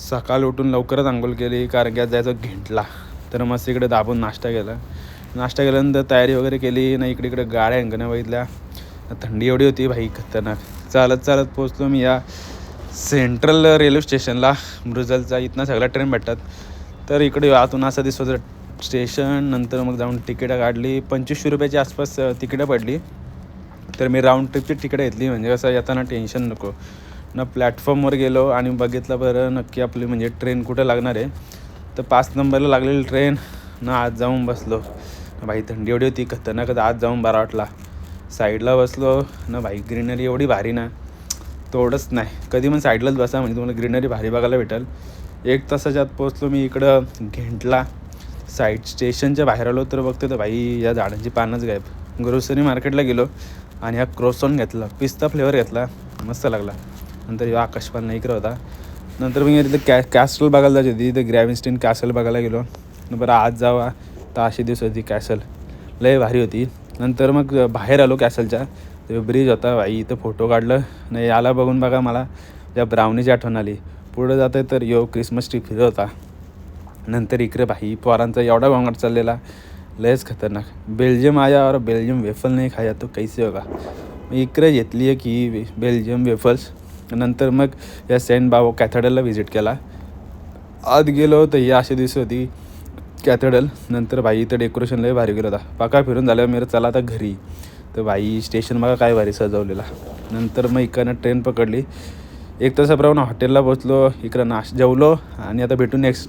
सकाळ उठून लवकरच आंघोळ केली कारण की आज जायचं घेंटला. तर मस्त इकडे दाबून नाश्ता केला. नाश्ता केल्यानंतर तयारी वगैरे केली ना इकडे इकडे गाड्या अंगण्या बघितल्या थंडी एवढी होती भाई खतरनाक. चालत चालत पोचलो मी या सेंट्रल रेल्वे स्टेशनला. मृजलचा इथनं सगळ्या ट्रेन भेटतात. तर इकडे आतून असं दिसत होतं स्टेशन नंतर मग जाऊन तिकीटं काढली. पंचवीसशे रुपयाच्या आसपास तिकीटं पडली. तर मी राऊंड ट्रिपची तिकीटं घेतली म्हणजे कसं येताना टेन्शन नको. ना प्लॅटफॉर्मवर गेलो आणि बघितलं बरं नक्की आपली म्हणजे ट्रेन कुठं लागणार आहे. तर पाच नंबरला लागलेली ट्रेन ना आज जाऊन बसलो. भाई थंडी एवढी होती खतरनाकच आज जाऊन बरा वाटला. साईडला बसलो ना भाई ग्रीनरी एवढी भारी ना. तोडच नाही. कधी पण साईडलाच बसा म्हणजे तुम्हाला ग्रीनरी भारी बघायला भेटेल. एक तासाच्या आत पोचलो मी इकडं घेंटला साईड स्टेशनच्या बाहेर आलो तर बघतो तर भाई या झाडांची पानच गायब. ग्रोसरी मार्केटला गेलो आणि हा क्रोसॉन घेतला. पिस्ता फ्लेवर घेतला. मस्त लागला. नंतर ह्यो आकाश इकडं होता. नंतर मी तिथं कॅ कॅसल बघायला जायची. होती तिथं ग्रॅविन्स्टीन कॅसल बघायला गेलो. बरं आज जावा. तर अशी दिवस होती कॅसल. लय भारी होती. नंतर मग बाहेर आलो कॅसलच्या. ब्रिज होता. भाई इथं फोटो काढलं. नाही याला बघून बघा मला त्या ब्राउनीची आठवण आली. पुढं जातं तर यो क्रिसमस ट्री फिरत होता. नंतर इकडे भाई पोरांचा एवढा गोंगाट चाललेला. लयच खतरनाक. बेल्जियम आया और बेल्जियम वेफल नाही खाया तो कैसे होगा? मी इकडे घेतली आहे की बेल्जियम वेफल्स नंतर मग या सेंट बाबा कॅथेड्रलला व्हिजिट केला. आत गेलो तर ही अशी दिसत होती कॅथेड्रल. नंतर भाई इथं डेकोरेशन लय भारी गेलो होता. पाका फिरून झाल्यावर मेरं चला आता घरी. तर भाई स्टेशन बघा काय भारी सजवलेला. नंतर मग इकडनं ट्रेन पकडली. एक तासाप्रमाणे हॉटेलला पोचलो इकडं नाश जेवलो आणि आता भेटून नेक्स्ट